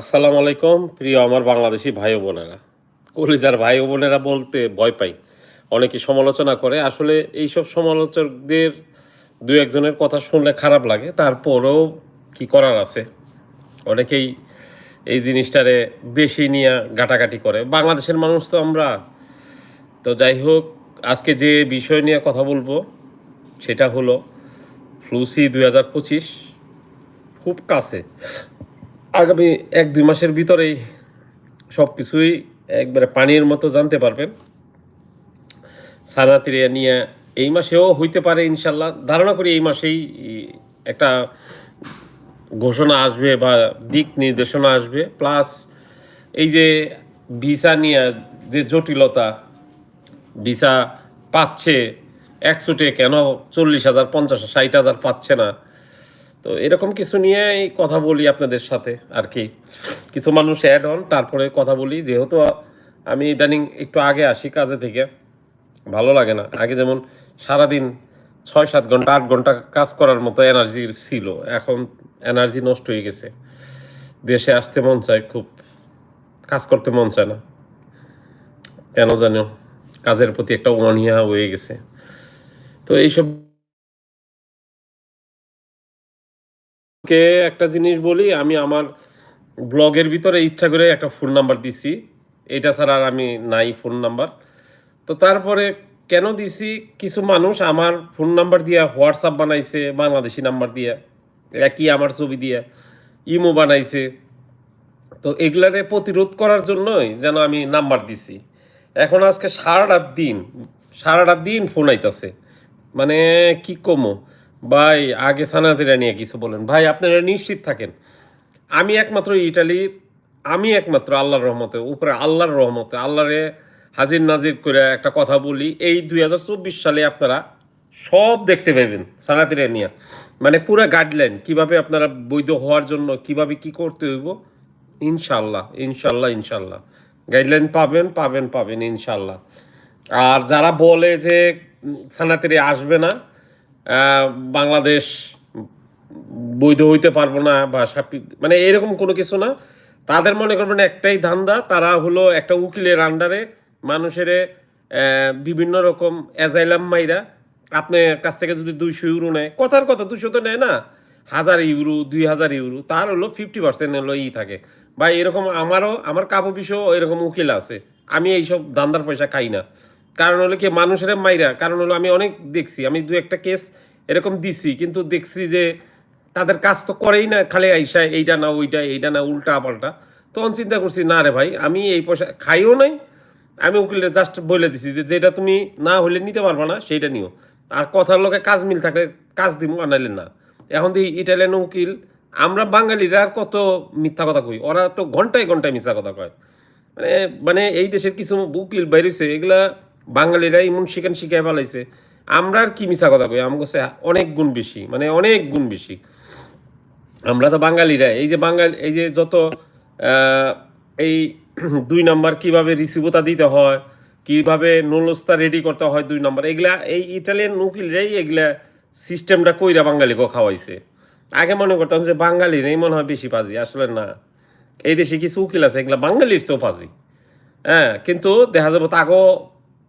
আসসালামু আলাইকুম, প্রিয় আমার বাংলাদেশি ভাই বোনেরা। কলিজার ভাই বোনেরা বলতে ভয় পাই। অনেকে সমালোচনা করে, আসলে এইসব সমালোচকদের দু একজনের কথা শুনলে খারাপ লাগে, তারপরেও কি করার আছে? অনেকেই এই জিনিসটারে বেশি নিয়ে গাটাগাটি করে। বাংলাদেশের মানুষ তো আমরা। তো যাই হোক, আজকে যে বিষয় নিয়ে কথা বলব, সেটা হলো ফ্লুসি দুই হাজার পঁচিশ, খুব কাছে। আগামী এক, দুই মাসের ভিতরেই সব কিছুই একবারে পানির মতো জানতে পারবেন। সানাতিরিয়া নিয়ে এই মাসেও হইতে পারে ইনশাল্লাহ ধারণা করি এই মাসেই একটা ঘোষণা আসবে বা দিক নির্দেশনা আসবে। প্লাস এই যে ভিসা নিয়ে যে জটিলতা, ভিসা পাচ্ছে, একশোটে কেন চল্লিশ হাজার, পঞ্চাশ ষাট হাজার পাচ্ছে না তো এরকম কিছু নিয়ে কথা বলি আপনাদের সাথে আর কি। কিছু মানুষ অ্যাড হন তারপরে কথা বলি। যেহেতু আমি ইদানিং একটু আগে আসি কাজে থেকে, ভালো লাগে না। আগে যেমন সারাদিন ছয় সাত ঘণ্টা, আট ঘণ্টা কাজ করার মতো এনার্জি ছিল। এখন এনার্জি নষ্ট হয়ে গেছে। দেশে আসতে মন চায় খুব, কাজ করতে মন চায় না। কেন জানো? কাজের প্রতি একটা অনীহা হয়ে গেছে। তো এইসব কে একটা জিনিস বলি, আমি আমার ব্লগের ভিতরে ইচ্ছা করে একটা ফোন নাম্বার দিছি। এটা ছাড়া আর আমি নাই ফোন নাম্বার তো তারপরে কেন দিছি? কিছু মানুষ আমার ফোন নাম্বার দিয়া হোয়াটসঅ্যাপ বানাইছে, বাংলাদেশি নাম্বার দিয়ে, একই আমার ছবি দিয়া, ইমো বানাইছে। তো এগুলারে প্রতিরোধ করার জন্যই যেন আমি নাম্বার দিছি। এখন আজকে সারাটা দিন সারাটা দিন ফোন আইতাছে। মানে কি কমো? ভাই, আগে সানাদিরা নিয়ে কিছু বলেন। ভাই, আপনারা নিশ্চিত থাকেন, আমি একমাত্র ইটালির আমি একমাত্র আল্লাহর রহমতে, উপরে আল্লাহর রহমতে, আল্লাহরে হাজির নাজির করে একটা কথা বলি, এই দুই হাজার চব্বিশ সালে আপনারা সব দেখতে পাবেন সানাতিরা নিয়ে। মানে পুরো গাইডলাইন কীভাবে আপনারা বৈধ হওয়ার জন্য, কীভাবে কি করতে হইব ইনশাল্লাহ ইনশাল্লাহ ইনশাল্লাহ গাইডলাইন পাবেন পাবেন পাবেন ইনশাল্লাহ আর যারা বলে যে সানাতিরে আসবে না বাংলাদেশ বৈধ হইতে পারব না বা সাপি মানে এরকম কোনো কিছু না। তাদের মনে করবেন একটাই ধান্দা, তারা হলো একটা উকিলের আন্ডারে মানুষের বিভিন্ন রকম অ্যাজাইলাম মাইরা আপনার কাছ থেকে যদি দুইশো ইউরো নেয়, কথার কথা দুশো তো নেয় না, হাজার ইউরো দুই হাজার ইউরো তার হলো ফিফটি পার্সেন্ট হলো ই থাকে। বা এরকম আমারও, আমার কাপড় পিসও এরকম উকিল আছে, আমি এইসব দান্দার পয়সা খাই না। কারণ হলো কি, মানুষের মাইরা, কারণ হলো আমি অনেক দেখছি, আমি দু একটা কেস এরকম দিছি, কিন্তু দেখছি যে তাদের কাজ তো করেই না, খালি আইসা এইটা না ওইটা, এইটা না উল্টা পাল্টা। তখন চিন্তা করছি, না রে ভাই, আমি এই পয়সা খাইও নাই, আমি উকিলটা জাস্ট বলে দিছি যে, যেটা তুমি না হলে নিতে পারবা না, সেইটা নিও। আর কথার লোকে কাজ মিল থাকলে কাজ দিব আনাইলে না। এখন দেখি ইটালিয়ান উকিল, আমরা বাঙালিরা আর কত মিথ্যা কথা কই, ওরা তো ঘন্টায় ঘন্টায় মিথ্যা কথা কয়। মানে মানে এই দেশের কিছু উকিল বাইরেছে এগুলা বাঙালিরা এমন শিখান শিখাই পালাইছে। আমরা আর কি মিশা কথা কই? আমার কাছে অনেক গুণ বেশি মানে অনেক গুণ বেশি। আমরা তো বাঙালিরা এই যে বাঙালি, এই যে যত এই দুই নাম্বার কীভাবে রিসিভতা দিতে হয়, কীভাবে নুলস্তা রেডি করতে হয় দুই নাম্বার, এগুলা, এই ইটালিয়ান উকিলরাই এগুলা সিস্টেমটা কইরা বাঙালিকে খাওয়াইছে। আগে মনে করতাম যে বাঙালির এই মনে হয় বেশি পাজি, আসলে না। এই দেশে কিছু উকিল আছে, এগুলা বাঙালির চেয়েও পাজি। হ্যাঁ কিন্তু দেখা যাব তাকেও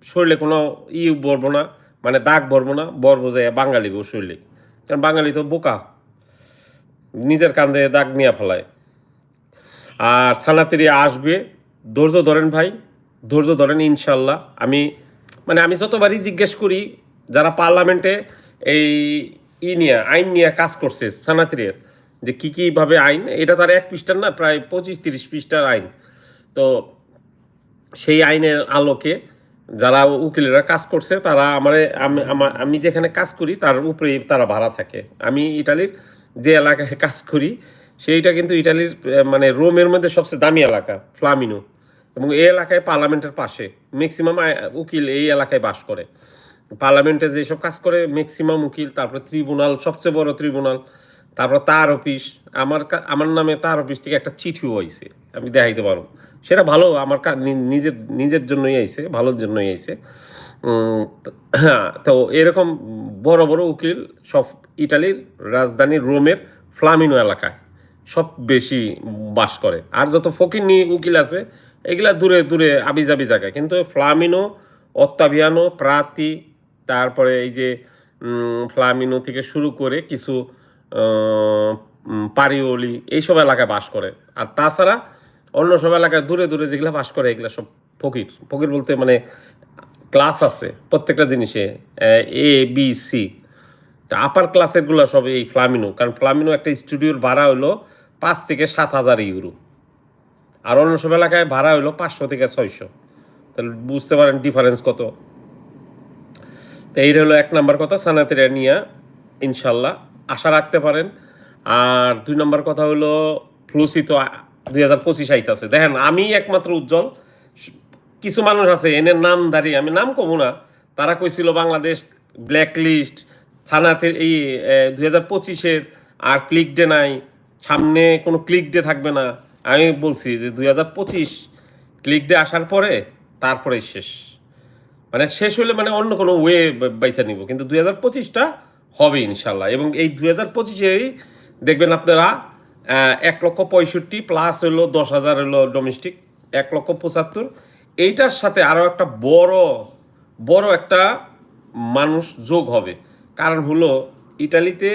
শরীরে কোনো ই বলব না মানে দাগ ভরবো না বরবো যায় বাঙালি গো শরীরে। কারণ বাঙালি তো বোকা। নিজের কান্দে দাগ নিয়ে ফেলায়। আর সানাতেরি আসবে, ধৈর্য ধরেন ভাই, ধৈর্য ধরেন ইনশাল্লাহ। আমি মানে আমি যতবারই জিজ্ঞেস করি, যারা পার্লামেন্টে এই ই নিয়ে, আইন নিয়ে কাজ করছে, সানাতেরির, যে কী কীভাবে আইন, এটা তার এক পৃষ্ঠার না, প্রায় পঁচিশ তিরিশ পৃষ্ঠার আইন। তো সেই আইনের আলোকে যারা উকিলেরা কাজ করছে, তারা আমার, আমি যেখানে কাজ করি, তার উপরে তারা ভাড়া থাকে। আমি ইটালির যে এলাকায় কাজ করি, সেইটা কিন্তু ইটালির মানে রোমের মধ্যে সবচেয়ে দামি এলাকা, ফ্লামিনো। এবং এই এলাকায় পার্লামেন্টের পাশে, ম্যাক্সিমাম উকিল এই এলাকায় বাস করে। পার্লামেন্টে যেসব কাজ করে, ম্যাক্সিমাম উকিল, তারপরে ট্রিব্যুনাল সবচেয়ে বড় ট্রিব্যুনাল তারপর তার অফিস, আমার আমার নামে তার অফিস থেকে একটা চিঠিও আইছে, আমি দেখাইতে পারব। সেটা ভালো, আমার নিজের নিজের জন্যই আইছে, ভালোর জন্যই আইছে। হ্যাঁ তো এরকম বড় বড় উকিল সব ইটালির রাজধানী রোমের ফ্লামিনো এলাকায় সব বেশি বাস করে। আর যত ফকির ফকিরনি উকিল আছে, এগুলা দূরে দূরে, আবিজাবি জায়গায়। কিন্তু ফ্লামিনো অত্তাভিয়ানো প্রাতি, তারপরে এই যে ফ্লামিনো থেকে শুরু করে কিছু পারিওলি এইসব এলাকায় বাস করে। আর তাছাড়া অন্য সব এলাকায় দূরে দূরে যেগুলো বাস করে, এগুলো সব ফকির। ফকির বলতে মানে ক্লাস আছে প্রত্যেকটা জিনিসে, এ বি, সি। তা আপার ক্লাসেরগুলো সব এই ফ্লামিনো কারণ ফ্লামিনো একটা স্টুডিওর ভাড়া হলো পাঁচ থেকে সাত হাজার ইউরো। আর অন্য সব এলাকায় ভাড়া হলো পাঁচশো থেকে ছয়শো। তাহলে বুঝতে পারেন ডিফারেন্স কত। তো এই হলো এক নাম্বার কথা, সানাতেরা নিয়ে, ইনশাল্লাহ। আশা রাখতে পারেন। আর দুই নম্বর কথা হলো ফ্লুসি তো দুই হাজার পঁচিশ আইতাছে। দেখেন আমি একমাত্র উজ্জ্বল। কিছু মানুষ আছে এনের নাম দাঁড়িয়ে, আমি নাম কমু না। তারা কইছিল বাংলাদেশ ব্ল্যাক লিস্ট থানাতে এই দুই হাজার পঁচিশের আর ক্লিক ডে নাই, সামনে কোনো ক্লিক ডে থাকবে না। আমি বলছি যে দুই হাজার পঁচিশ ক্লিক ডে আসার পরে তারপরে শেষ। মানে শেষ হলে মানে অন্য কোনো ওয়ে বাইসা নিব। কিন্তু দুই হাজার পঁচিশটা হবে ইনশাল্লাহ। এবং এই দু হাজার পঁচিশেই দেখবেন আপনারা এক লক্ষ পঁয়ষট্টি প্লাস হলো দশ হাজার হলো ডোমেস্টিক এক লক্ষ পঁচাত্তর। এইটার সাথে আরও একটা বড় বড় একটা মানুষ যোগ হবে। কারণ হলো ইটালিতে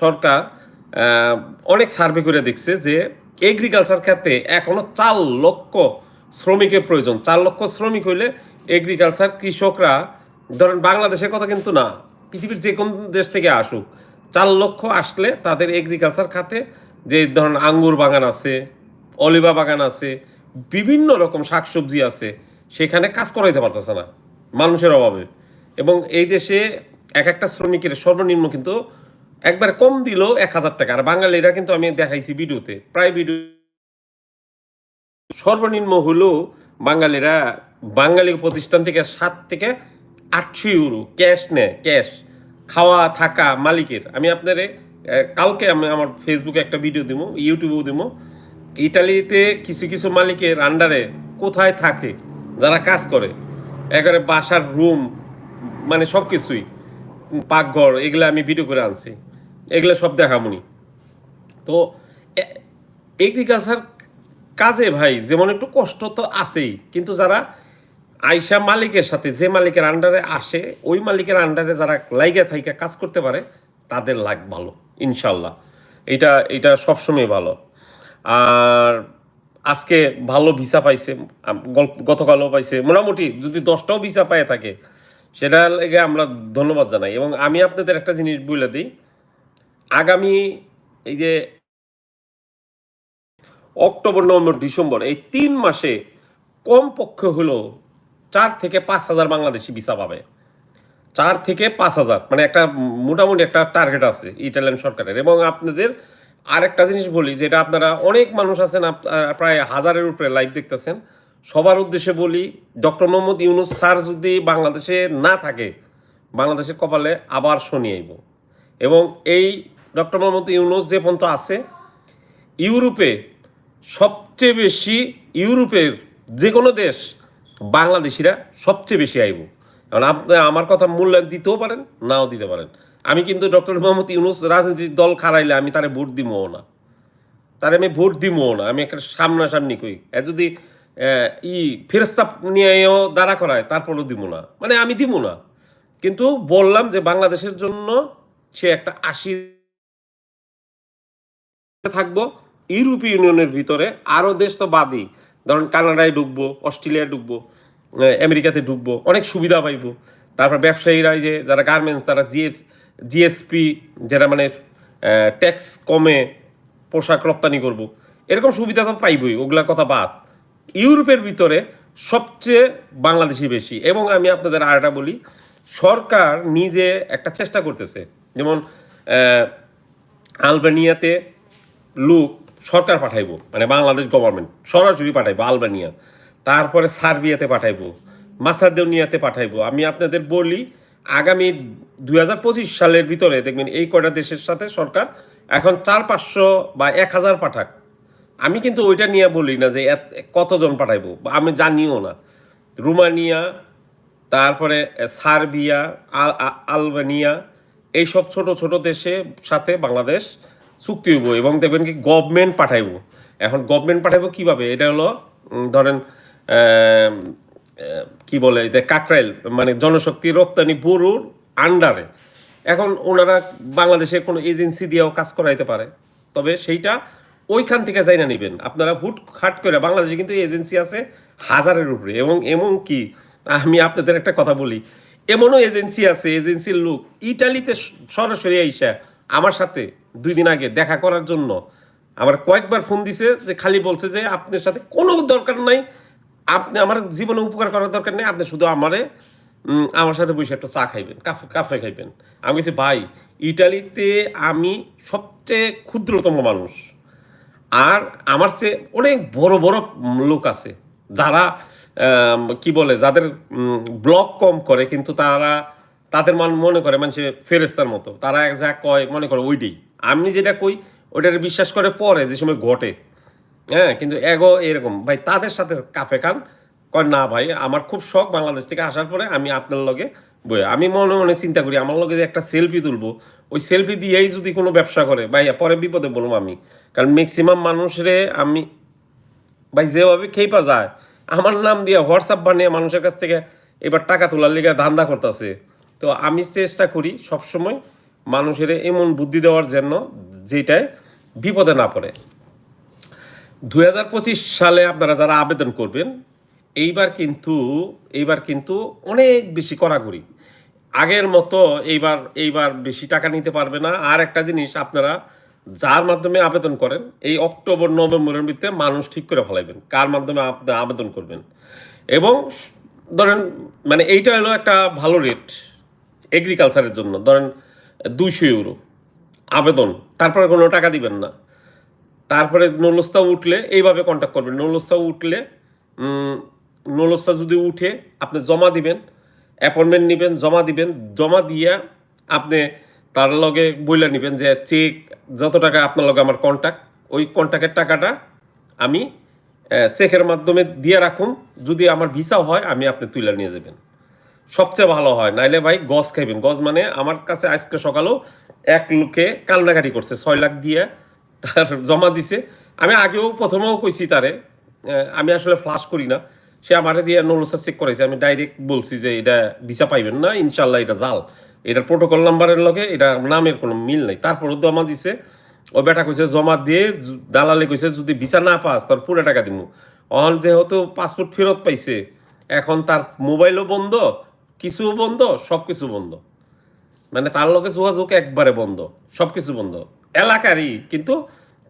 সরকার অনেক সার্ভে করে দেখছে যে এগ্রিকালচার খাতে এখনও চার লক্ষ শ্রমিকের প্রয়োজন। চার লক্ষ শ্রমিক হইলে এগ্রিকালচার কৃষকরা, ধরেন বাংলাদেশের কথা কিন্তু না পৃথিবীর যে কোন দেশ থেকে আসুক, চার লক্ষ আসলে তাদের এগ্রিকালচার খাতে যে ধরুন আঙ্গুর বাগান আছে অলিভা বাগান আছে, বিভিন্ন রকম শাকসবজি আছে, সেখানে কাজ করাইতে পারতেছে না মানুষের অভাবে। এবং এই দেশে এক একটা শ্রমিকের সর্বনিম্ন কিন্তু একবার কম দিলেও এক হাজার টাকা। আর বাঙালিরা কিন্তু আমি দেখাইছি ভিডিওতে, প্রায় ভিডিও সর্বনিম্ন হলেও বাঙালিরা বাঙালি প্রতিষ্ঠান থেকে সাত থেকে আটশো ইউরো, ক্যাশ নেয় ক্যাশ। খাওয়া, থাকা, মালিকের। আমি আপনারে কালকে আমি আমার ফেসবুকে একটা ভিডিও দিব ইউটিউবেও দিব ইটালিতে কিছু কিছু মালিকের আন্ডারে কোথায় থাকে, যারা কাজ করে, একেবারে বাসার রুম মানে সব কিছুই পাকঘর, এগুলো আমি ভিডিও করে আনছি। এগুলো সব দেখামুনি। তো এগ্রিকালচার কাজে ভাই, যেমন একটু কষ্ট তো আছেই, কিন্তু যারা আইসা মালিকের সাথে যে মালিকের আন্ডারে আসে, ওই মালিকের আন্ডারে যারা লাইগা থাইকা কাজ করতে পারে, তাদের লাগ ভালো, ইনশাল্লাহ। এটা এটা সবসময় ভালো। আর আজকে ভালো ভিসা পাইছে গতকালও পাইছে। মোটামুটি যদি দশটাও ভিসা পায় থাকে, সেটা লেগে আমরা ধন্যবাদ জানাই। এবং আমি আপনাদের একটা জিনিস বলে দিই, আগামী এই যে অক্টোবর, নভেম্বর, ডিসেম্বর, এই তিন মাসে কমপক্ষে হলো চার থেকে পাঁচ হাজার বাংলাদেশি ভিসা পাবে। চার থেকে পাঁচ হাজার মানে একটা মোটামুটি একটা টার্গেট আছে ইটালিয়ান সরকারের। এবং আপনাদের আরেকটা জিনিস বলি, যেটা আপনারা অনেক মানুষ আছেন প্রায় হাজারের উপরে লাইভ দেখতেছেন। সবার উদ্দেশ্যে বলি, ডক্টর মোহাম্মদ ইউনুস স্যার যদি বাংলাদেশে না থাকে, বাংলাদেশের কপালে আবার শনি আইব। এবং এই ডক্টর মোহাম্মদ ইউনুস যে পর্যন্ত আছে, ইউরোপে সবচেয়ে বেশি ইউরোপের যে কোনো দেশ বাংলাদেশিরা সবচেয়ে বেশি আইব। কারণ আপনি আমার কথা মূল্যায়ন দিতেও পারেন, নাও দিতে পারেন। আমি কিন্তু ডক্টর মোহাম্মদ ইউনুস রাজনীতির দল খারাইলে আমি তারে ভোট দিমও না। তারে আমি ভোট দিমও না, আমি একটা সামনাসামনি কই। এ যদি ই ফেরস্তা নিয়েও দাঁড়া করায়, তারপরও দিব না। মানে আমি দিব না। কিন্তু বললাম যে বাংলাদেশের জন্য সে একটা আশি থাকব। ইউরোপীয় ইউনিয়নের ভিতরে আরও দেশ তো বাদই। ধরুন কানাডায় ঢুকবো অস্ট্রেলিয়ায় আহ, আমেরিকাতে ঢুকবো অনেক সুবিধা পাইব। তারপর ব্যবসায়ীরা যে যারা গার্মেন্টস তারা জিএস জিএসপি যারা মানে ট্যাক্স কমে পোশাক রপ্তানি করব এরকম সুবিধা তো পাইবই ওগুলার কথা বাদ। ইউরোপের ভিতরে সবচেয়ে বাংলাদেশি বেশি এবং আমি আপনাদের আরেকটা বলি সরকার নিজে একটা চেষ্টা করতেছে। যেমন আলবেনিয়াতে লোক সরকার পাঠাইবো মানে বাংলাদেশ গভর্নমেন্ট সরাসরি পাঠাইবো, আলবানিয়া। তারপরে সার্বিয়াতে পাঠাইবো মাসাদোনিয়াতে পাঠাইবো। আমি আপনাদের বলি, আগামী দু হাজার পঁচিশ সালের ভিতরে দেখবেন এই কয়টা দেশের সাথে সরকার এখন চার পাঁচশো বা এক হাজার পাঠাক। আমি কিন্তু ওইটা নিয়ে বলি না যে কতজন পাঠাইবো, আমি জানিও না। রুমানিয়া, তারপরে সার্বিয়া আলবেনিয়া, এইসব ছোট ছোট দেশে সাথে বাংলাদেশ চুক্তি হইব এবং দেখবেন কি গভর্নমেন্ট পাঠাইব। এখন গভর্নমেন্ট পাঠাইব কীভাবে? এটা হলো ধরেন কি বলে এটা, কাকরাইল মানে জনশক্তি রপ্তানি ব্যুরোর আন্ডারে এখন ওনারা বাংলাদেশে কোনো এজেন্সি দিয়েও কাজ করাইতে পারে, তবে সেইটা ওইখান থেকে যাই না নেবেন। আপনারা হুট খাট করে, বাংলাদেশে কিন্তু এজেন্সি আছে হাজারের উপরে, এবং এমন কি, আমি আপনাদের একটা কথা বলি, এমনও এজেন্সি আছে এজেন্সির লোক, ইটালিতে সরাসরি আইসা আমার সাথে দুই দিন আগে দেখা করার জন্য। আমার কয়েকবার ফোন দিছে যে, খালি বলছে যে, আপনার সাথে কোনো দরকার নাই। আপনি আমার জীবনে উপকার করার দরকার নেই। আপনি শুধু আমারে আমার সাথে বসে একটা চা খাইবেন, কাফে কাফে খাইবেন। আমি বলছি, ভাই, ইটালিতে আমি সবচেয়ে ক্ষুদ্রতম মানুষ। আর আমার চেয়ে অনেক বড় বড় লোক আছে। যারা কি বলে, যাদের ব্লগ কম করে, কিন্তু তারা তাদের মান মনে করে মানুষে ফেরেস্তার মতো। তারা এক যা কয় মনে করে ওইটাই। আমি যেটা কই ওইটাকে বিশ্বাস করে পরে যে সময় ঘটে। হ্যাঁ কিন্তু এগো এরকম। ভাই, তাদের সাথে কাফে খান। কয়, না ভাই, আমার খুব শখ বাংলাদেশ থেকে আসার পরে আমি আপনার লগে বই আমি মনে মনে চিন্তা করি, আমার লগে যে একটা সেলফি তুলবো, ওই সেলফি দিয়েই যদি কোনো ব্যবসা করে ভাই পরে বিপদে বলব আমি। কারণ ম্যাক্সিমাম মানুষরে আমি, ভাই, যেভাবে খেপা যায়, আমার নাম দিয়ে হোয়াটসঅ্যাপ বানিয়ে মানুষের কাছ থেকে এবার টাকা তোলার লিগে ধান্দা করতেছে। তো আমি চেষ্টা করি সবসময় মানুষের এমন বুদ্ধি দেওয়ার জন্য যেটায় বিপদে না পড়ে। দু হাজার পঁচিশ সালে আপনারা যারা আবেদন করবেন, এইবার কিন্তু এইবার কিন্তু অনেক বেশি কড়াকড়ি। আগের মতো এইবার এইবার বেশি টাকা নিতে পারবে না। আর একটা জিনিস, আপনারা যার মাধ্যমে আবেদন করেন, এই অক্টোবর, নভেম্বরের ভিতরে মানুষ ঠিক করে ফেলাইবেন কার মাধ্যমে আপনি আবেদন করবেন। এবং ধরেন মানে এইটা হলো একটা ভালো রেট এগ্রিকালচারের জন্য। ধরেন, দুইশো ইউরো আবেদন, তারপরে কোনো টাকা দিবেন না। তারপরে নলস্তা উঠলে এইভাবে কন্ট্যাক্ট করবেন। নলস্তা উঠলে নলস্তা যদি উঠে আপনি জমা দিবেন অ্যাপয়েন্টমেন্ট নেবেন, জমা দিবেন, জমা দিয়ে আপনি তার লগে বইলা নেবেন যে চেক যত টাকা আপনার লগে আমার কন্ট্যাক্ট ওই কন্ট্যাক্টের টাকাটা আমি চেকের মাধ্যমে দিয়ে রাখুন। যদি আমার ভিসা হয়, আমি আপনি তুলে নিয়ে যাবেন। সবচেয়ে ভালো হয়। নাইলে ভাই গজ খাইবেন। গজ মানে আমার কাছে আজকে সকালেও এক লোকে কান্নাকাটি করছে, ছয় লাখ দিয়ে তার জমা দিছে। আমি আগেও প্রথমেও কইছি তারে আমি আসলে ফ্লাশ করি না। সে আমারে দিয়ে নলসা চেক করেছে আমি ডাইরেক্ট বলছি যে এটা ভিসা পাইবেন না ইনশাল্লাহ এটা জাল। এটার প্রোটোকল নাম্বারের লগে এটা নামের কোনো মিল নাই। তারপরও জমা দিছে। ও বেটা কইছে, জমা দিয়ে দালালে কইছে, যদি ভিসা না পাস, তোর পুরো টাকা দিব অহন যেহেতু পাসপোর্ট ফেরত পাইছে, এখন তার মোবাইলও বন্ধ কিছুও বন্ধ সব কিছু বন্ধ। মানে তার লগে যোগাযোগ একবারে বন্ধ সব কিছু বন্ধ। এলাকারই, কিন্তু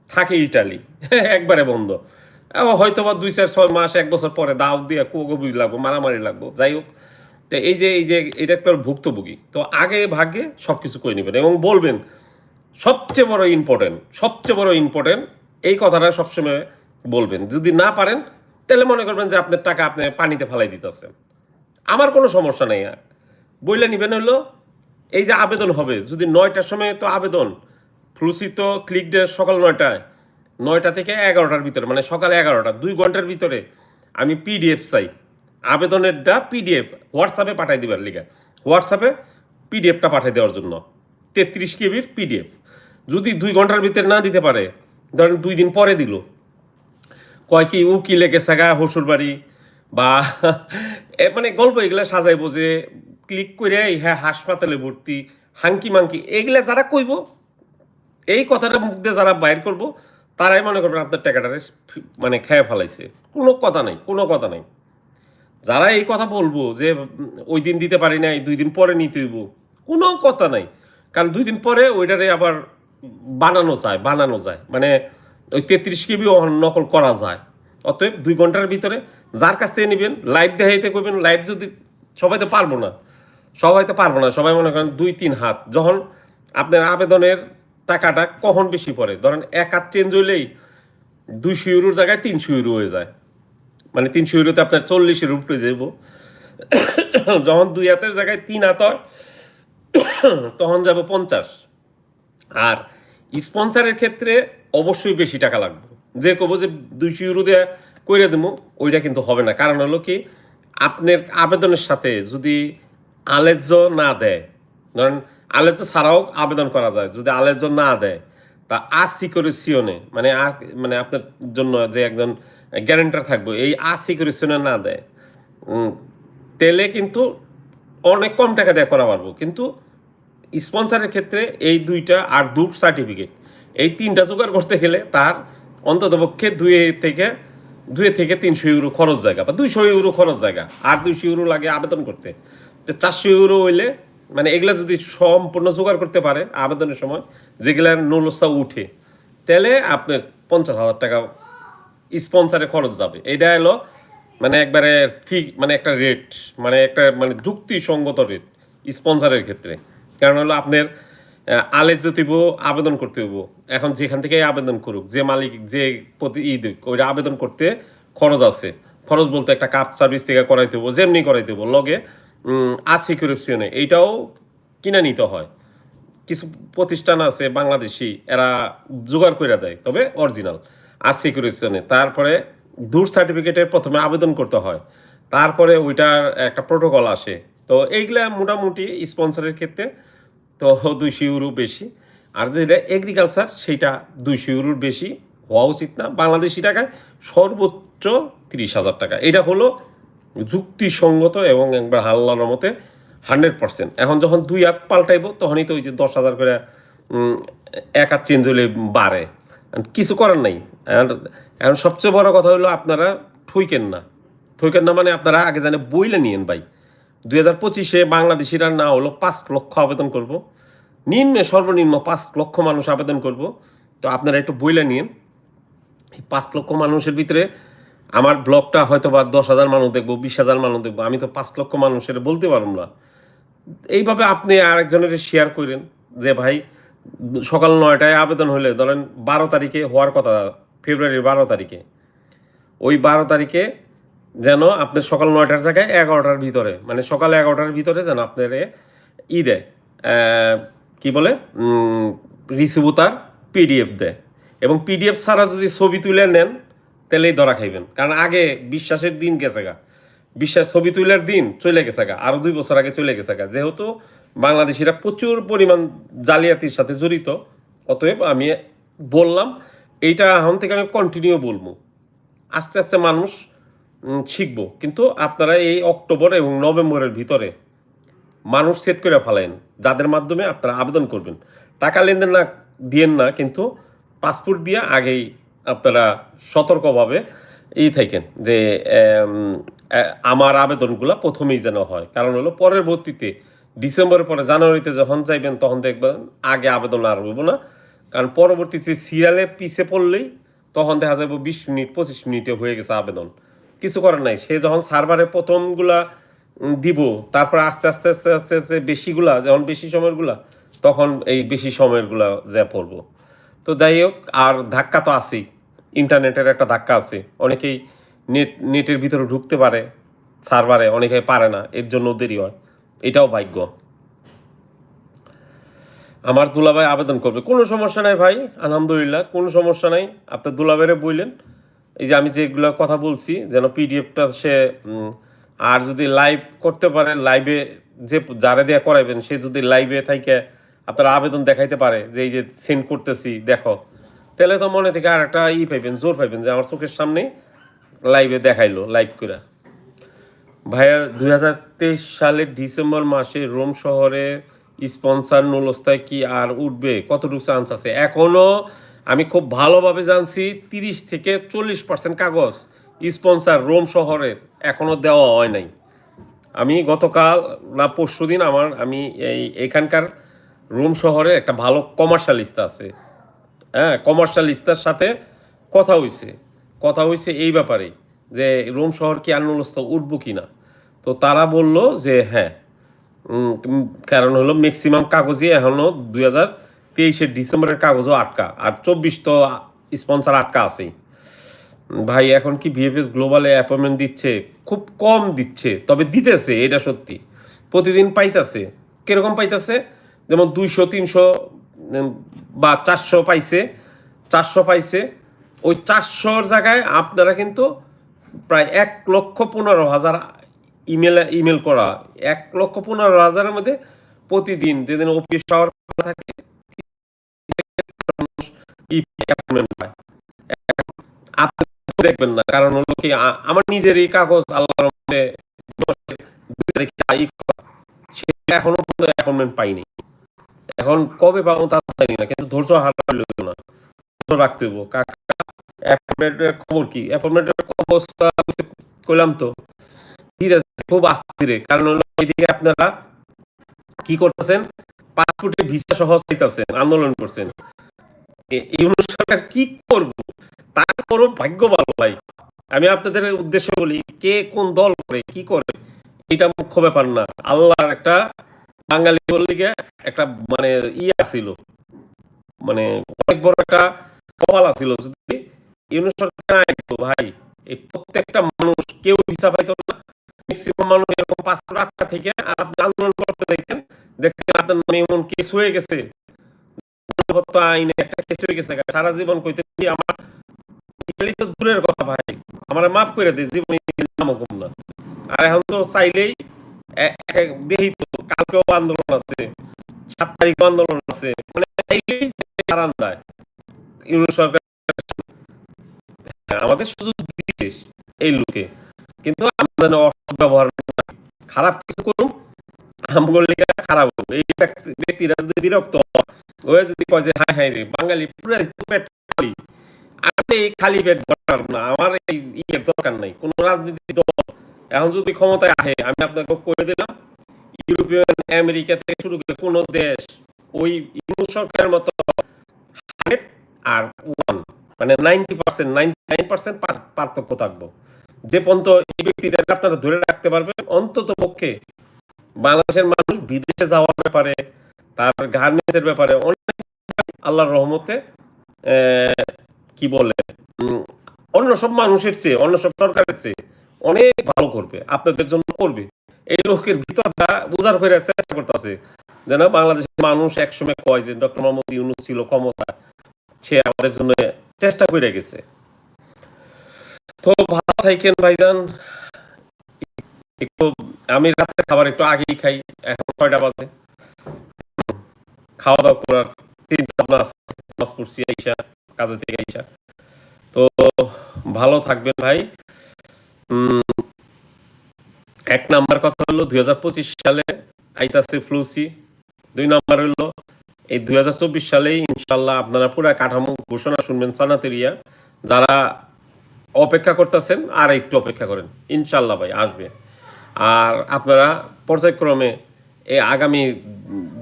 থাকে ইটালি, একবারে বন্ধ। হয়তো বা দুই চার ছয় মাস, এক বছর পরে দাও দিয়ে কোগবি লাগবো, মারামারি লাগবো, যাই হোক। তো এই যে এই যে, এটা একটা ভুক্তভোগী। তো আগে ভাগে সব কিছু করে নেবেন এবং বলবেন, সবচেয়ে বড় ইম্পর্টেন্ট সবচেয়ে বড় ইম্পর্টেন্ট এই কথাটা সবসময় বলবেন। যদি না পারেন, তাহলে মনে করবেন যে আপনার টাকা আপনি পানিতে ফালাই দিতেছেন। আমার কোনো সমস্যা নেই। বইলে নিবেন হলো, এই যে আবেদন হবে, যদি নয়টার সময় তো আবেদন ফ্লুসি তো ক্লিক ডে সকাল নয়টায়, নয়টা থেকে এগারোটার ভিতরে মানে সকাল এগারোটা, দুই ঘণ্টার ভিতরে আমি পিডিএফ চাই। আবেদনেরটা পিডিএফ, হোয়াটসঅ্যাপে পাঠাই দিবার লিগা। হোয়াটসঅ্যাপে পিডিএফটা পাঠাই দেওয়ার জন্য, তেত্রিশ কেবির পিডিএফ। যদি দুই ঘণ্টার ভিতরে না দিতে পারে, ধরেন দুই দিন পরে দিল, কয় কি উকিলে গেছে গা হসুর বাড়ি বা মানে গল্প এগুলা সাজাইবো যে ক্লিক করে হ্যাঁ হাসপাতালে ভর্তি হাঙ্কি মাঙ্কি এগুলা যারা কইব, এই কথাটা মুখ দিয়ে যারা বাইর করব, তারাই মনে করবেন আপনার টাকাটারে মানে খেয়ে ফেলাইছে। কোনো কথা নাই, কোনো কথা নাই। যারা এই কথা বলব যে ওই দিন দিতে পারি নাই, দুই দিন পরে নিতে হইব, কোনো কথা নাই। কারণ দুই দিন পরে ওইটারে আবার বানানো যায় বানানো যায়। মানে ওই তেত্রিশ কেবি নকল করা যায়। অতএব দুই ঘণ্টার ভিতরে যার কাছ থেকে নেবেন লাইভ দেখাইতে করবেন লাইভ যদি সবাই তো পারব না। সবাই তো পারব না, সবাই মনে করেন দুই, তিন হাত। যখন আপনার আবেদনের টাকাটা কখন বেশি পড়ে? ধরেন এক হাত চেঞ্জ হইলেই দুইশো ইউরোর জায়গায় তিনশো ইউরো হয়ে যায়। মানে তিনশো ইউরোতে আপনার চল্লিশের উপরে যাব যখন দুই হাতের জায়গায় তিন হাত হয়, তখন যাব পঞ্চাশ। আর স্পন্সারের ক্ষেত্রে অবশ্যই বেশি টাকা লাগবে। যে কব যে দুইশো ইউরো দিয়ে কইরে দেবো ওইটা কিন্তু হবে না। কারণ হলো কি, আপনার আবেদনের সাথে যদি আলেজ্য না দেয়, ধরেন আলেজ্য ছাড়াও আবেদন করা যায়, যদি আলেজ্য না দেয়, তা মানে আ- মানে আপনার জন্য যে একজন গ্যারেন্টার থাকবে, এই আসিকিউরেশনে না দেয় তেলে কিন্তু অনেক কম টাকা দিয়ে করা পারব। কিন্তু স্পন্সরের ক্ষেত্রে এই দুইটা আর দুট সার্টিফিকেট, এই তিনটা জোগাড় করতে গেলে তার অন্ততপক্ষে দুই থেকে দুই থেকে তিনশো ইউরো খরচ জায়গা বা দুইশো ইউরো খরচ জায়গা। আর দুইশো ইউরো লাগে আবেদন করতে। তো চারশো ইউরো হইলে মানে এগুলা যদি সম্পূর্ণ জোগাড় করতে পারে আবেদনের সময় যেগুলার নলসা উঠে, তাহলে আপনার পঞ্চাশ হাজার টাকা স্পন্সারে খরচ যাবে। এটা হলো মানে একবারে ফি মানে একটা রেট মানে একটা মানে যুক্তিসঙ্গত রেট স্পন্সারের ক্ষেত্রে। কারণ হলো আপনার আলেজ দিব আবেদন করতে হইব। এখন যেখান থেকে আবেদন করুক, যে মালিক, যে প্রতি ই দিক ওইটা আবেদন করতে খরচ আছে। খরচ বলতে একটা কাপ সার্ভিস থেকে করাইতে হব যেমনি করাইতে হব লগে আসিকিউরেশনে এইটাও কিনে নিতে হয়। কিছু প্রতিষ্ঠান আছে বাংলাদেশি, এরা জোগাড় করে দেয়, তবে অরিজিনাল আর সিকিউরিশনে তারপরে দূর সার্টিফিকেটে প্রথমে আবেদন করতে হয়। তারপরে ওইটার একটা প্রোটোকল আসে। তো এইগুলা মোটামুটি স্পন্সরের ক্ষেত্রে তো দুইশো ইউরো বেশি। আর যেটা এগ্রিকালচার সেইটা দুইশো ইউরোর বেশি হওয়া উচিত না। বাংলাদেশি টাকায় সর্বোচ্চ তিরিশ হাজার টাকা। এটা হলো যুক্তিসঙ্গত এবং একবার হাল্লার মতে হান্ড্রেড পার্সেন্ট এখন যখন দুই হাত পাল্টাইব, তখনই তো ওই যে দশ হাজার করে এক হাত চেঞ্জ হলে বাড়ে। কিছু করার নাই। এখন সবচেয়ে বড় কথা হলো আপনারা ঠইকেন না। ঠইকেন না মানে আপনারা আগে জানে বইলে নিয়েন ভাই। দুই হাজার পঁচিশে বাংলাদেশিরা না হলো পাঁচ লক্ষ আবেদন করব। নিম্নে সর্বনিম্ন পাঁচ লক্ষ মানুষ আবেদন করব। তো আপনারা একটু বইলে নিন এই পাঁচ লক্ষ মানুষের ভিতরে আমার ব্লগটা হয়তো বা দশ হাজার মানুষ দেখব, বিশ হাজার মানুষ দেখব। আমি তো পাঁচ লক্ষ মানুষের বলতে পারব না। এইভাবে আপনি আরেকজনের শেয়ার করেন যে, ভাই, সকাল নয়টায় আবেদন হলে ধরেন বারো তারিখে হওয়ার কথা, ফেব্রুয়ারির বারো তারিখে। ওই বারো তারিখে যেন আপনার সকাল নয়টার জায়গায় এগারোটার ভিতরে মানে সকাল এগারোটার ভিতরে যেন আপনার ই দেয় কি বলে রিসিভু তার পিডিএফ দেয়। এবং পিডিএফ ছাড়া যদি ছবি তুলে নেন, তাহলেই ধরা খাইবেন। কারণ আগে বিশ্বাসের দিন গেছে গা। বিশ্বাস ছবি তুলার দিন চলে গেছে গা আরও দুই বছর আগে চলে গেছে গা। যেহেতু বাংলাদেশিরা প্রচুর পরিমাণ জালিয়াতির সাথে জড়িত, অতএব আমি বললাম, এইটা এখন থেকে আমি কন্টিনিউ বলব। আস্তে আস্তে মানুষ শিখব। কিন্তু আপনারা এই অক্টোবর এবং নভেম্বরের ভিতরে মানুষ সেট করে ফেলেন, যাদের মাধ্যমে আপনারা আবেদন করবেন। টাকা লেনদেন না, দিয়েন না, কিন্তু পাসপোর্ট দিয়ে আগেই আপনারা সতর্কভাবে এই থাকেন যে আমার আবেদনগুলো প্রথমেই যেন হয়। কারণ হলো পরবর্তীতে ডিসেম্বরের পরে জানুয়ারিতে যখন চাইবেন, তখন দেখবেন আগে আবেদন আর হইব না। কারণ পরবর্তীতে সিরিয়ালে পিছে পড়লেই তখন দেখা যাবে বিশ মিনিট, পঁচিশ মিনিটে হয়ে গেছে আবেদন। কিছু করার নাই। সে যখন সার্ভারে প্রথমগুলা দিব, তারপর আস্তে আস্তে আস্তে আস্তে আস্তে বেশিগুলা, যখন বেশি সময়েরগুলা, তখন এই বেশি সময়েরগুলা যা পড়ব তো যাই হোক, আর ধাক্কা তো আছেই। ইন্টারনেটের একটা ধাক্কা আছে। অনেকেই নেট নেটের ভিতরে ঢুকতে পারে সার্ভারে অনেকে পারে না, এর জন্য দেরি হয়। এটাও ভাগ্য। আমার দুলাভাই আবেদন করবে। কোনো সমস্যা নাই ভাই, আলহামদুলিল্লাহ, কোনো সমস্যা নাই। আপনার দুলাভাইরে বললেন এই যে আমি যেগুলো কথা বলছি, যেন পিডিএফটা সে আর যদি লাইভ করতে পারে লাইভে যে যারা দেয়া করাইবেন, সে যদি লাইভে থাইকে আপনার আবেদন দেখাইতে পারে, যে এই যে সেন্ড করতেছি, দেখো। তাহলে তো মনে থেকে আর একটা ই পাইবেন, জোর পাইবেন যে আমার চোখের সামনে লাইভে দেখাইলো লাইভ করে ভাইয়া, দুই হাজার তেইশ সালের ডিসেম্বর মাসে রোম শহরে স্পন্সার নুলস্তায় কি আর উঠবে? কতটুকু চান্স আছে? এখনও আমি খুব ভালোভাবে জানছি, তিরিশ থেকে চল্লিশ পার্সেন্ট কাগজ স্পন্সার রোম শহরের এখনও দেওয়া হয় নাই। আমি গতকাল না পরশু দিন আমার, আমি এই এখানকার রোম শহরে একটা ভালো কমার্শিয়ালিস্ট আছে। হ্যাঁ কমার্শিয়ালিস্টার সাথে কথা হয়েছে কথা হয়েছে এই ব্যাপারে যে রোম শহর কি আনুলস্থ উঠবো কি না তো তারা বলল যে হ্যাঁ। কারণ হলো ম্যাক্সিমাম কাগজই এখনও দুই হাজার তেইশের ডিসেম্বরের কাগজও আটকা, আর চব্বিশ তো স্পন্সার আটকা আছেই। ভাই, এখন কি ভিএফএস গ্লোবালে অ্যাপয়েন্টমেন্ট দিচ্ছে? খুব কম দিচ্ছে, তবে দিতেছে, এটা সত্যি। প্রতিদিন পাইতাছে। কীরকম পাইতাছে? যেমন দুইশো, তিনশো বা চারশো পাইছে চারশো পাইছে। ওই চারশোর জায়গায় আপনারা কিন্তু প্রায় এক লক্ষ পনেরো হাজার ইমেল ইমেল করা। এক লক্ষ পনেরো হাজারের মধ্যে প্রতিদিন যেদিন অফিস আওয়ার থাকে দেখবেন না, কারণ হলো কি আমার নিজের এই কাগজ আল্লাহর এখনও অ্যাপয়েন্টমেন্ট পাইনি। এখন কবে পাবো তা জানি না, কিন্তু ধৈর্য না। রাখতে কাকা অ্যাপয়েন্টমেন্টের খবর কি? অ্যাপয়েন্টমেন্টের অবস্থা কইলাম তো ধীরে ধীরে খুব আস্তিরে কারণ হলো আপনারা কি করতেছেন? পাসপোর্টে ভিসা সহ চাইতেছেন, আন্দোলন করছেন। এ- ইউনুস সরকার কি করব? তারপরও ভাগ্য ভালো ভাই। আমি আপনাদের উদ্দেশ্য বলি, কে কোন দল করে, কি করে, এটা মুখ্য ব্যাপার না। আল্লাহর একটা বাঙালি বললি গিয়ে একটা মানে ইয়ে ছিল মানে অনেক বড় একটা কপাল আছিল। যদি ইউনুস সরকার ভাই, এই প্রত্যেকটা মানুষ কেউ ভিসা পাইতো না। ম্যাক্সিমাম মানুষ এরকম পাঁচশো আটটা থেকে আপনি আন্দোলন করতে দেখেন দেখেন আপনার নামে এমন কেস হয়ে গেছে। গণহত্যা আইনে একটা কেস হয়ে গেছে সারা জীবন কইতে আমার ইতালি তো দূরের কথা ভাই। আমার মাফ করে দে জীবনে নামও না। আর এখন তো চাইলেই দেখি তো কালকেও আন্দোলন আছে সাত তারিখও আন্দোলন আছে। মানে চাইলেই হারান দেয়। ইউনিট সরকার আমাদের সুযোগ দিয়েছে এই লোকে। কিন্তু আমাদের অসৎ খারাপ কিছু করুন আমগুলো খারাপ হবে। এই ব্যক্তিরা যদি বিরক্ত হয়, কয় যে, হাই হাই রে, বাঙালি পুরো পেট খালি। এই খালি পেট না, আমার এই দরকার নাই রাজনীতি এখন যদি ক্ষমতায় আমি আপনাকে দিলাম, ইউরোপিয়ান, আমেরিকা থেকে শুরু করে দেশ, ওই সরকারের মতো আর ওয়ান মানে ninety percent, ninety nine percent পার্থক্য থাকব। যে পর্যন্ত এই ব্যক্তিটা আপনারা ধরে রাখতে পারবেন অন্তত পক্ষে বাংলাদেশের মানুষ বিদেশে যাওয়ার ব্যাপারে তার গার্মেন্টসের ব্যাপারে অনেক আল্লাহর রহমতে কি বলে অন্য সব মানুষের চেয়ে, অন্য সব সরকারের চেয়ে অনেক ভালো করবে, আপনাদের জন্য করবে। এই লোকের ভিতরটা বোঝার করে চেষ্টা করতেছে। যেন বাংলাদেশের মানুষ একসময় কয় যে, ডক্টর মোহাম্মদ ইউনুস ছিল ক্ষমতা, সে আমাদের জন্য চেষ্টা করে গেছে। তো ভালো থাকেন ভাইজান। একটু আমি রাতের খাবার একটু আগেই খাই, এখন ছয়টা বাজে। খাওয়া দাওয়া করার ভাবনা আছে। নামাজ আইসা কাজে থেকে আইসা। তো ভালো থাকবেন ভাই। এক নাম্বার কথা হলো, দুই হাজার পঁচিশ সালে আইতাছে ফ্লুসি দুই নাম্বার হলো, এই দুই হাজার চব্বিশ সালেই ইনশাল্লাহ আপনারা পুরা কাঠামো ঘোষণা শুনবেন সানাতেরিয়া। যারা অপেক্ষা করতেছেন, আর একটু অপেক্ষা করেন। ইনশাল্লাহ ভাই, আসবে। আর আপনারা পর্যায়ক্রমে এই আগামী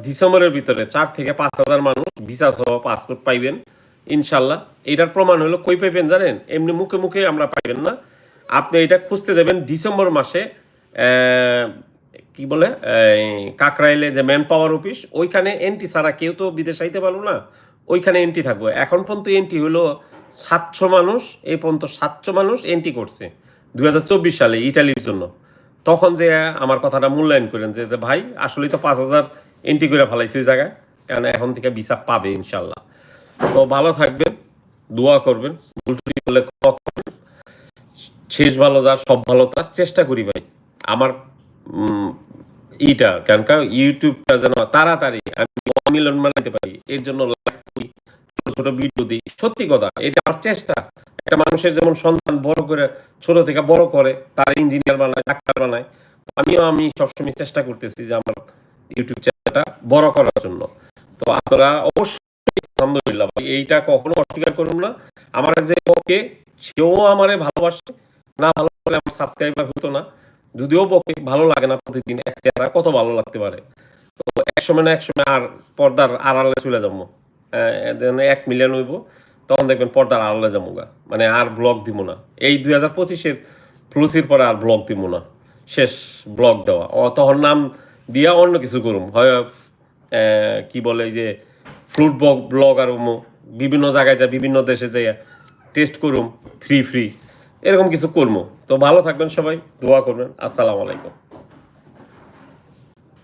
ডিসেম্বরের ভিতরে চার থেকে পাঁচ হাজার মানুষ ভিসা সহ পাসপোর্ট পাইবেন, ইনশাল্লাহ। এটার প্রমাণ হলো কই পাইবেন জানেন? এমনি মুখে মুখে আমরা পাইবেন না। আপনি এটা খুঁজতে যাবেন ডিসেম্বর মাসে কি বলে কাকরাইলে যে ম্যান পাওয়ার অফিস, ওইখানে এন্ট্রি ছাড়া কেউ তো বিদেশ আইতে পারল না। ওইখানে এন্ট্রি থাকবে। এখন পর্যন্ত এন্ট্রি হলো সাতশো মানুষ, এই পর্যন্ত সাতশো মানুষ এন্ট্রি করছে দু হাজার চব্বিশ সালে ইটালির জন্য। তখন যে আমার কথাটা মূল্যায়ন করেন যে ভাই, আসলেই তো পাঁচ হাজার এন্ট্রি করে ফেলাইছে ওই জায়গায়। কারণ এখন থেকে ভিসা পাবে ইনশাল্লাহ। তো ভালো থাকবেন, দোয়া করবেন শেষ ভালো যার, সব ভালো তার, চেষ্টা করি ভাই। আমার ইটা কেন ইউটিউবটা যেন তাড়াতাড়ি আমি অমিলন বানাইতে পারি, এর জন্য লাইক করি। ছোট ভিডিও দিই। সত্যি কথা এটা আমার চেষ্টা, একটা মানুষের যেমন সন্তান বড় করে, ছোট থেকে বড় করে, তার ইঞ্জিনিয়ার বানায়, ডাক্তার বানায় আমিও আমি সবসময় চেষ্টা করতেছি যে আমার ইউটিউব চ্যানেলটা বড় করার জন্য। তো আপনারা অবশ্যই, আলহামদুলিল্লাহ ভাই, এইটা কখনো অস্বীকার করুন না। আমার যে বকে, সেও আমারে ভালোবাসে। না ভালো হলে আমার সাবস্ক্রাইবার হতো না। যদিও বকে ভালো লাগে না প্রতিদিন, এক চেহারা কত ভালো লাগতে পারে। তো এক সময় না এক সময় আর পর্দার আড়ালে চলে যাব। এক মিলিয়ন হইব, তখন দেখবেন পর্দার আড়ালে যাব গা। মানে আর ব্লগ দিব না। এই দুই হাজার পঁচিশের ফ্লুসির পরে আর ব্লগ দিব না। শেষ ব্লগ দেওয়া। ও তখন নাম দিয়া অন্য কিছু করুম। হয় কি বলে যে ফ্রুট ব্লগ আর বিভিন্ন জায়গায় যা বিভিন্ন দেশে যাই টেস্ট করুম ফ্রি ফ্রি এরকম কিছু করব তো ভালো থাকবেন সবাই, দোয়া করবেন। আসসালামু আলাইকুম।